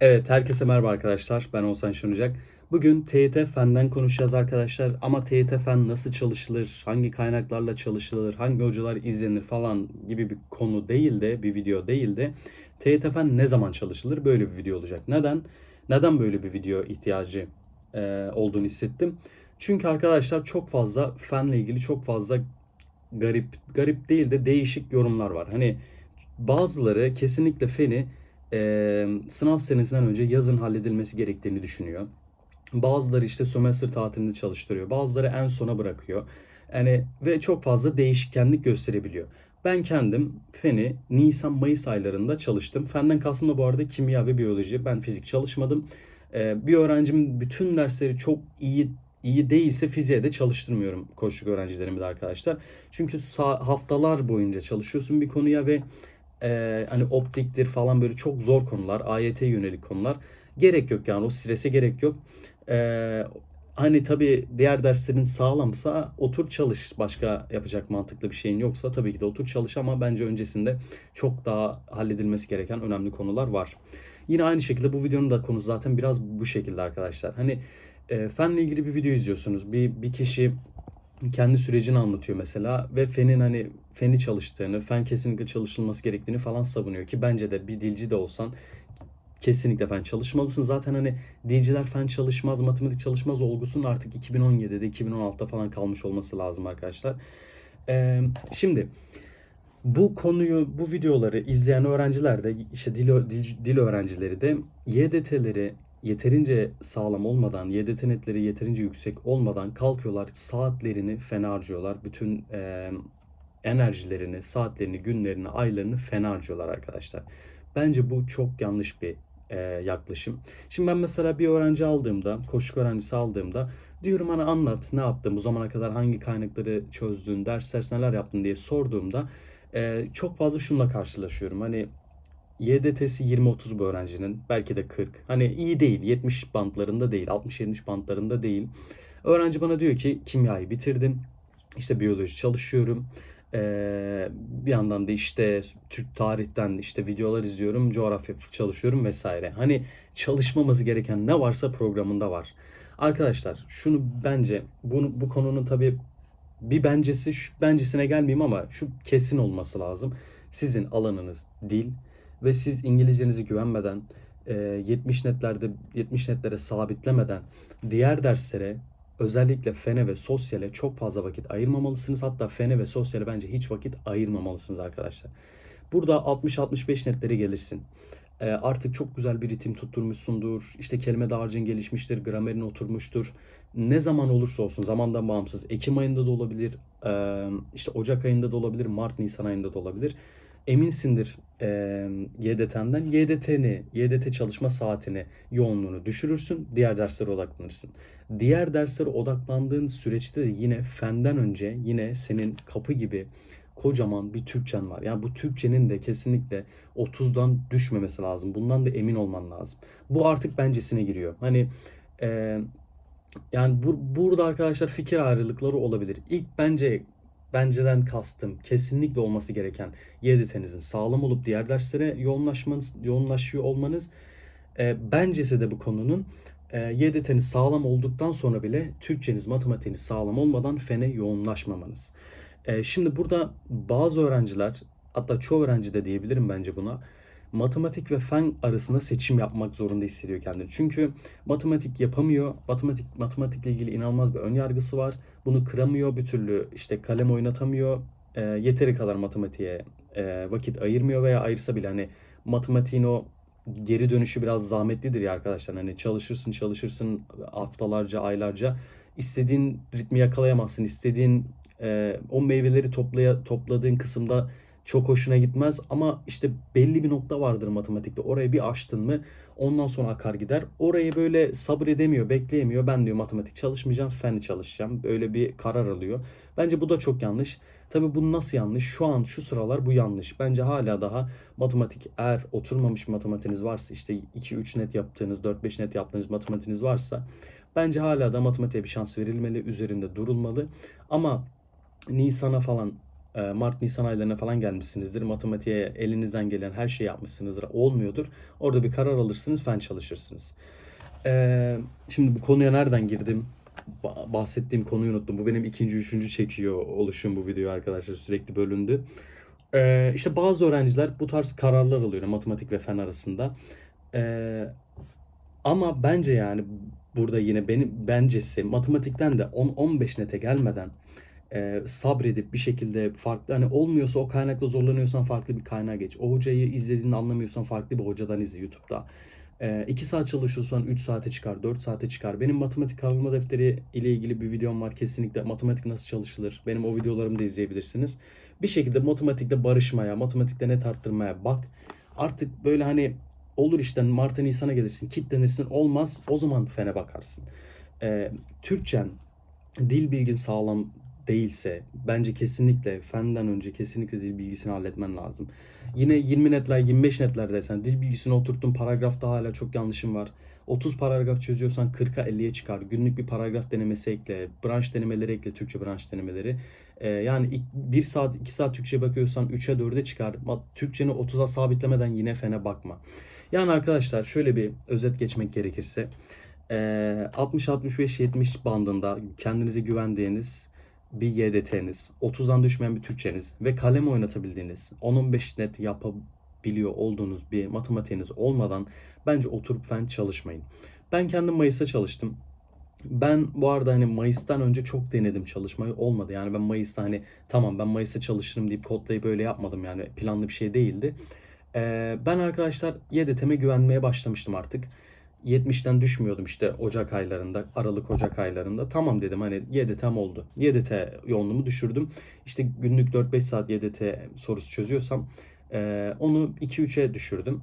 Evet, herkese merhaba arkadaşlar. Ben Oğuzhan Şınacak. Bugün TYT Fen'den konuşacağız arkadaşlar. Ama TYT Fen nasıl çalışılır, hangi kaynaklarla çalışılır, hangi hocalar izlenir falan gibi bir konu değil de, bir video değil de TYT Fen ne zaman çalışılır böyle bir video olacak. Neden? Neden böyle bir video ihtiyacı e, olduğunu hissettim. Çünkü arkadaşlar çok fazla fenle ilgili çok fazla garip, garip değil de değişik yorumlar var. Hani bazıları kesinlikle feni e, sınav senesinden önce yazın halledilmesi gerektiğini düşünüyor. Bazıları işte sömestr tatilinde çalıştırıyor. Bazıları en sona bırakıyor. Yani ve çok fazla değişkenlik gösterebiliyor. Ben kendim feni Nisan-Mayıs aylarında çalıştım. Fenden kastım da bu arada kimya ve biyoloji. Ben fizik çalışmadım. Ee, bir öğrencimin bütün dersleri çok iyi iyi değilse fiziğe de çalıştırmıyorum koçluk öğrencilerimi de arkadaşlar. Çünkü haftalar boyunca çalışıyorsun bir konuya ve e, hani optiktir falan böyle çok zor konular, AYT yönelik konular. Gerek yok yani o strese gerek yok. E, hani tabii diğer derslerin sağlamsa otur çalış. Başka yapacak mantıklı bir şeyin yoksa tabii ki de otur çalış ama bence öncesinde çok daha halledilmesi gereken önemli konular var. Yine aynı şekilde bu videonun da konusu zaten biraz bu şekilde arkadaşlar. Hani e, fenle ilgili bir video izliyorsunuz. Bir, bir kişi kendi sürecini anlatıyor mesela ve fenin hani feni çalıştığını, fen kesinlikle çalışılması gerektiğini falan savunuyor ki bence de bir dilci de olsan kesinlikle fen çalışmalısın. Zaten hani dilciler fen çalışmaz, matematik çalışmaz olgusunun artık 2017'de, 2016'da falan kalmış olması lazım arkadaşlar. Ee, şimdi bu konuyu, bu videoları izleyen öğrenciler de işte dil, dil, dil öğrencileri de YDT'leri yeterince sağlam olmadan, YDT netleri yeterince yüksek olmadan kalkıyorlar, saatlerini fena harcıyorlar. Bütün e, enerjilerini, saatlerini, günlerini, aylarını fena harcıyorlar arkadaşlar. Bence bu çok yanlış bir e, yaklaşım. Şimdi ben mesela bir öğrenci aldığımda, koşuk öğrencisi aldığımda diyorum hani anlat ne yaptın, bu zamana kadar hangi kaynakları çözdün, ders ders neler yaptın diye sorduğumda e, çok fazla şunla karşılaşıyorum. Hani YDT'si 20-30 bu öğrencinin. Belki de 40. Hani iyi değil. 70 bantlarında değil. 60-70 bantlarında değil. Öğrenci bana diyor ki kimyayı bitirdim. İşte biyoloji çalışıyorum. Ee, bir yandan da işte Türk tarihten işte videolar izliyorum. Coğrafya çalışıyorum vesaire. Hani çalışmamız gereken ne varsa programında var. Arkadaşlar şunu bence bunu bu konunun tabii bir bencesi şu bencesine gelmeyeyim ama şu kesin olması lazım. Sizin alanınız dil ve siz İngilizcenizi güvenmeden 70 netlerde 70 netlere sabitlemeden diğer derslere özellikle fene ve sosyale çok fazla vakit ayırmamalısınız. Hatta fene ve sosyale bence hiç vakit ayırmamalısınız arkadaşlar. Burada 60-65 netleri gelirsin. Artık çok güzel bir ritim tutturmuşsundur. İşte kelime dağarcığın gelişmiştir, gramerin oturmuştur. Ne zaman olursa olsun zamandan bağımsız. Ekim ayında da olabilir, işte Ocak ayında da olabilir, Mart, Nisan ayında da olabilir eminsindir e, YDT'den. YDT'ni, YDT çalışma saatini, yoğunluğunu düşürürsün. Diğer derslere odaklanırsın. Diğer derslere odaklandığın süreçte de yine fenden önce yine senin kapı gibi kocaman bir Türkçen var. Yani bu Türkçenin de kesinlikle 30'dan düşmemesi lazım. Bundan da emin olman lazım. Bu artık bencesine giriyor. Hani e, yani bu, burada arkadaşlar fikir ayrılıkları olabilir. İlk bence benceden kastım kesinlikle olması gereken YDT'nizin sağlam olup diğer derslere yoğunlaşmanız, yoğunlaşıyor olmanız. E, bencesi de bu konunun e, YDT'niz sağlam olduktan sonra bile Türkçeniz, matematiğiniz sağlam olmadan fene yoğunlaşmamanız. E, şimdi burada bazı öğrenciler hatta çoğu öğrenci de diyebilirim bence buna matematik ve fen arasında seçim yapmak zorunda hissediyor kendini. Çünkü matematik yapamıyor. Matematik matematikle ilgili inanılmaz bir ön yargısı var. Bunu kıramıyor bir türlü işte kalem oynatamıyor. E, yeteri kadar matematiğe e, vakit ayırmıyor veya ayırsa bile hani matematiğin o geri dönüşü biraz zahmetlidir ya arkadaşlar. Hani çalışırsın çalışırsın haftalarca aylarca istediğin ritmi yakalayamazsın. İstediğin e, o meyveleri toplaya, topladığın kısımda çok hoşuna gitmez ama işte belli bir nokta vardır matematikte. Orayı bir aştın mı ondan sonra akar gider. Orayı böyle sabredemiyor, bekleyemiyor. Ben diyor matematik çalışmayacağım, fenli çalışacağım. Böyle bir karar alıyor. Bence bu da çok yanlış. Tabii bu nasıl yanlış? Şu an şu sıralar bu yanlış. Bence hala daha matematik eğer oturmamış matematiğiniz varsa işte 2-3 net yaptığınız, 4-5 net yaptığınız matematiğiniz varsa bence hala da matematiğe bir şans verilmeli, üzerinde durulmalı. Ama Nisan'a falan e, Mart Nisan aylarına falan gelmişsinizdir. Matematiğe elinizden gelen her şeyi yapmışsınızdır. Olmuyordur. Orada bir karar alırsınız, fen çalışırsınız. Şimdi bu konuya nereden girdim? Ba- bahsettiğim konuyu unuttum. Bu benim ikinci, üçüncü çekiyor oluşum bu video arkadaşlar. Sürekli bölündü. İşte bazı öğrenciler bu tarz kararlar alıyor matematik ve fen arasında. Ama bence yani burada yine benim bencesi matematikten de 10-15 nete gelmeden e, sabredip bir şekilde farklı hani olmuyorsa o kaynakla zorlanıyorsan farklı bir kaynağa geç. O hocayı izlediğini anlamıyorsan farklı bir hocadan izle YouTube'da. 2 saat çalışıyorsan 3 saate çıkar, 4 saate çıkar. Benim matematik karalama defteri ile ilgili bir videom var. Kesinlikle matematik nasıl çalışılır. Benim o videolarımı da izleyebilirsiniz. Bir şekilde matematikte barışmaya, matematikte net arttırmaya bak. Artık böyle hani olur işte Mart'a Nisan'a gelirsin, kitlenirsin. Olmaz o zaman fene bakarsın. Ee, Türkçen, dil bilgin sağlam değilse bence kesinlikle fenden önce kesinlikle dil bilgisini halletmen lazım. Yine 20 netler 25 netler desen dil bilgisini oturttun paragrafta hala çok yanlışım var. 30 paragraf çözüyorsan 40'a 50'ye çıkar. Günlük bir paragraf denemesi ekle. Branş denemeleri ekle. Türkçe branş denemeleri. Ee, yani 1 saat 2 saat Türkçe bakıyorsan 3'e 4'e çıkar. Türkçeni 30'a sabitlemeden yine fene bakma. Yani arkadaşlar şöyle bir özet geçmek gerekirse. 60-65-70 bandında kendinize güvendiğiniz bir YDT'niz, 30'dan düşmeyen bir Türkçeniz ve kalem oynatabildiğiniz, 10-15 net yapabiliyor olduğunuz bir matematiğiniz olmadan bence oturup fen çalışmayın. Ben kendim Mayıs'ta çalıştım. Ben bu arada hani Mayıs'tan önce çok denedim çalışmayı olmadı. Yani ben Mayıs'ta hani tamam ben Mayıs'ta çalışırım deyip kodlayıp böyle yapmadım yani planlı bir şey değildi. Ee, ben arkadaşlar YDT'me güvenmeye başlamıştım artık. 70'ten düşmüyordum işte Ocak aylarında, Aralık Ocak aylarında. Tamam dedim hani YDT'm oldu. YDT yoğunluğumu düşürdüm. İşte günlük 4-5 saat YDT sorusu çözüyorsam e, onu 2-3'e düşürdüm.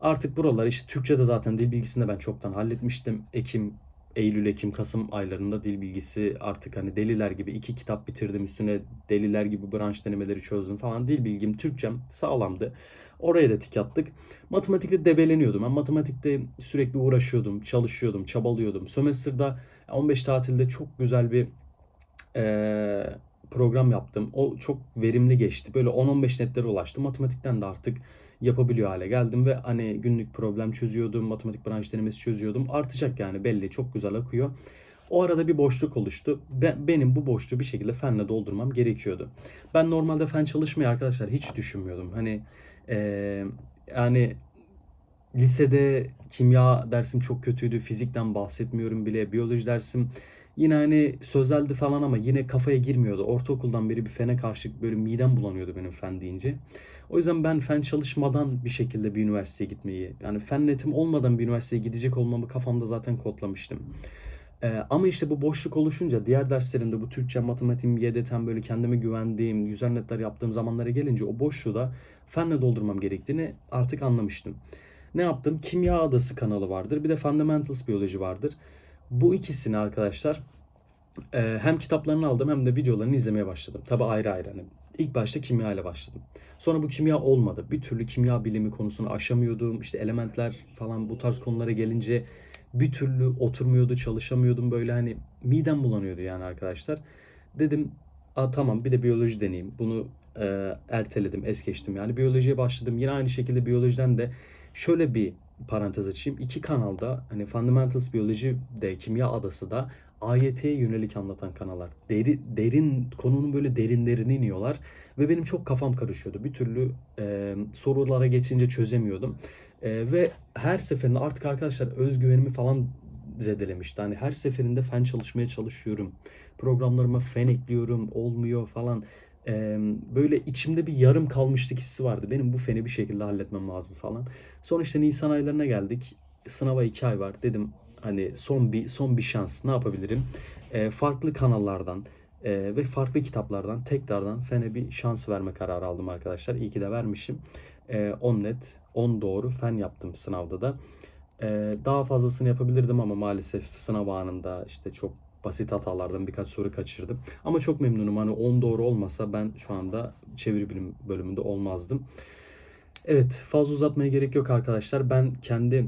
Artık buralar işte Türkçe'de zaten dil bilgisini ben çoktan halletmiştim. Ekim, Eylül, Ekim, Kasım aylarında dil bilgisi artık hani deliler gibi iki kitap bitirdim. Üstüne deliler gibi branş denemeleri çözdüm falan. Dil bilgim, Türkçem sağlamdı. Oraya da tik attık. Matematikte debeleniyordum. Ben matematikte sürekli uğraşıyordum, çalışıyordum, çabalıyordum. Sömestr'da 15 tatilde çok güzel bir e, program yaptım. O çok verimli geçti. Böyle 10-15 netlere ulaştım. Matematikten de artık yapabiliyor hale geldim ve hani günlük problem çözüyordum, matematik branş denemesi çözüyordum. Artacak yani belli, çok güzel akıyor. O arada bir boşluk oluştu. Ben, benim bu boşluğu bir şekilde fenle doldurmam gerekiyordu. Ben normalde fen çalışmayı arkadaşlar hiç düşünmüyordum. Hani ee, yani lisede kimya dersim çok kötüydü. Fizikten bahsetmiyorum bile. Biyoloji dersim yine hani sözeldi falan ama yine kafaya girmiyordu. Ortaokuldan beri bir fene karşı böyle midem bulanıyordu benim fen deyince. O yüzden ben fen çalışmadan bir şekilde bir üniversiteye gitmeyi, yani fen netim olmadan bir üniversiteye gidecek olmamı kafamda zaten kodlamıştım. Ee, ama işte bu boşluk oluşunca diğer derslerimde bu Türkçe, matematiğim, YDT'm böyle kendime güvendiğim, güzel netler yaptığım zamanlara gelince o boşluğu da fenle doldurmam gerektiğini artık anlamıştım. Ne yaptım? Kimya Adası kanalı vardır. Bir de Fundamentals Biyoloji vardır. Bu ikisini arkadaşlar e, hem kitaplarını aldım hem de videolarını izlemeye başladım. Tabi ayrı ayrı. Hani ilk başta kimya ile başladım. Sonra bu kimya olmadı. Bir türlü kimya bilimi konusunu aşamıyordum. İşte elementler falan bu tarz konulara gelince bir türlü oturmuyordu, çalışamıyordum. Böyle hani midem bulanıyordu yani arkadaşlar. Dedim Aa, tamam bir de biyoloji deneyeyim. Bunu e, erteledim, es geçtim. Yani biyolojiye başladım. Yine aynı şekilde biyolojiden de şöyle bir parantez açayım. İki kanalda hani Fundamentals Biyoloji de Kimya Adası da AYT'ye yönelik anlatan kanallar. Deri, derin konunun böyle derinlerine iniyorlar ve benim çok kafam karışıyordu. Bir türlü e, sorulara geçince çözemiyordum. E, ve her seferinde artık arkadaşlar özgüvenimi falan zedelemişti. Hani her seferinde fen çalışmaya çalışıyorum. Programlarıma fen ekliyorum, olmuyor falan. E, böyle içimde bir yarım kalmışlık hissi vardı. Benim bu feni bir şekilde halletmem lazım falan. Sonra işte Nisan aylarına geldik. Sınava iki ay var. Dedim hani son bir son bir şans ne yapabilirim? E, farklı kanallardan e, ve farklı kitaplardan tekrardan fene bir şans verme kararı aldım arkadaşlar. İyi ki de vermişim. E, 10 net, 10 doğru fen yaptım sınavda da. E, daha fazlasını yapabilirdim ama maalesef sınav anında işte çok basit hatalardan birkaç soru kaçırdım. Ama çok memnunum. Hani 10 doğru olmasa ben şu anda çeviri bilim bölümünde olmazdım. Evet fazla uzatmaya gerek yok arkadaşlar. Ben kendi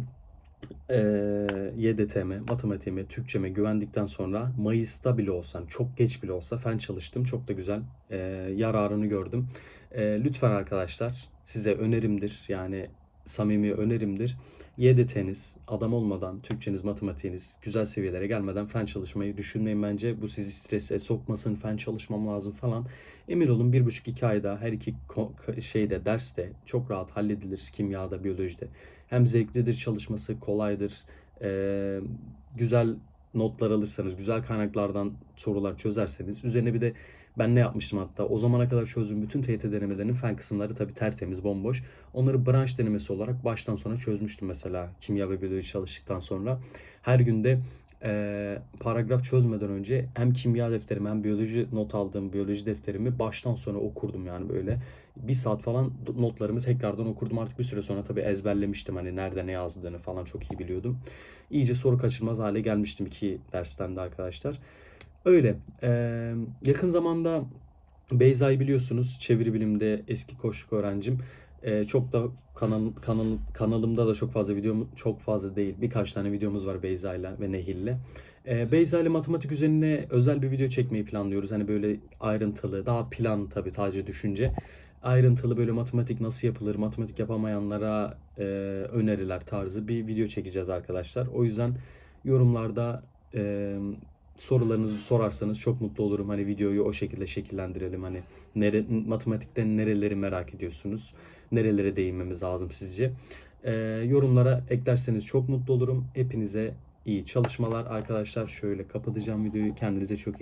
Eee YDT'me, matematiğime, Türkçeme güvendikten sonra Mayıs'ta bile olsan, çok geç bile olsa fen çalıştım. Çok da güzel eee, yararını gördüm. Eee, lütfen arkadaşlar size önerimdir. Yani samimi önerimdir. YDT'niz adam olmadan, Türkçeniz, matematiğiniz güzel seviyelere gelmeden fen çalışmayı düşünmeyin bence. Bu sizi strese sokmasın, fen çalışmam lazım falan. Emin olun bir buçuk iki ayda her iki şeyde derste çok rahat halledilir kimyada, biyolojide. Hem zevklidir çalışması, kolaydır. Ee, güzel notlar alırsanız, güzel kaynaklardan sorular çözerseniz, üzerine bir de ben ne yapmıştım hatta o zamana kadar çözdüğüm bütün TYT denemelerinin fen kısımları tabii tertemiz, bomboş. Onları branş denemesi olarak baştan sona çözmüştüm mesela kimya ve biyoloji çalıştıktan sonra. Her günde eee, paragraf çözmeden önce hem kimya defterimi hem biyoloji not aldığım biyoloji defterimi baştan sona okurdum yani böyle. Bir saat falan notlarımı tekrardan okurdum. Artık bir süre sonra tabii ezberlemiştim hani nerede ne yazdığını falan çok iyi biliyordum. İyice soru kaçırmaz hale gelmiştim iki dersten de arkadaşlar. Öyle. Eee, yakın zamanda Beyza'yı biliyorsunuz. Çeviri bilimde eski koçluk öğrencim. Eee, çok da kanal, kanal, kanalımda da çok fazla videom çok fazla değil. Birkaç tane videomuz var Beyza'yla ve Nehil'le. Eee Beyza ile matematik üzerine özel bir video çekmeyi planlıyoruz. Hani böyle ayrıntılı, daha plan tabii sadece düşünce. Ayrıntılı böyle matematik nasıl yapılır, matematik yapamayanlara eee, öneriler tarzı bir video çekeceğiz arkadaşlar. O yüzden yorumlarda eee, sorularınızı sorarsanız çok mutlu olurum. Hani videoyu o şekilde şekillendirelim. Hani nere, matematikten nereleri merak ediyorsunuz? Nerelere değinmemiz lazım sizce? Ee, yorumlara eklerseniz çok mutlu olurum. Hepinize iyi çalışmalar arkadaşlar. Şöyle kapatacağım videoyu. Kendinize çok iyi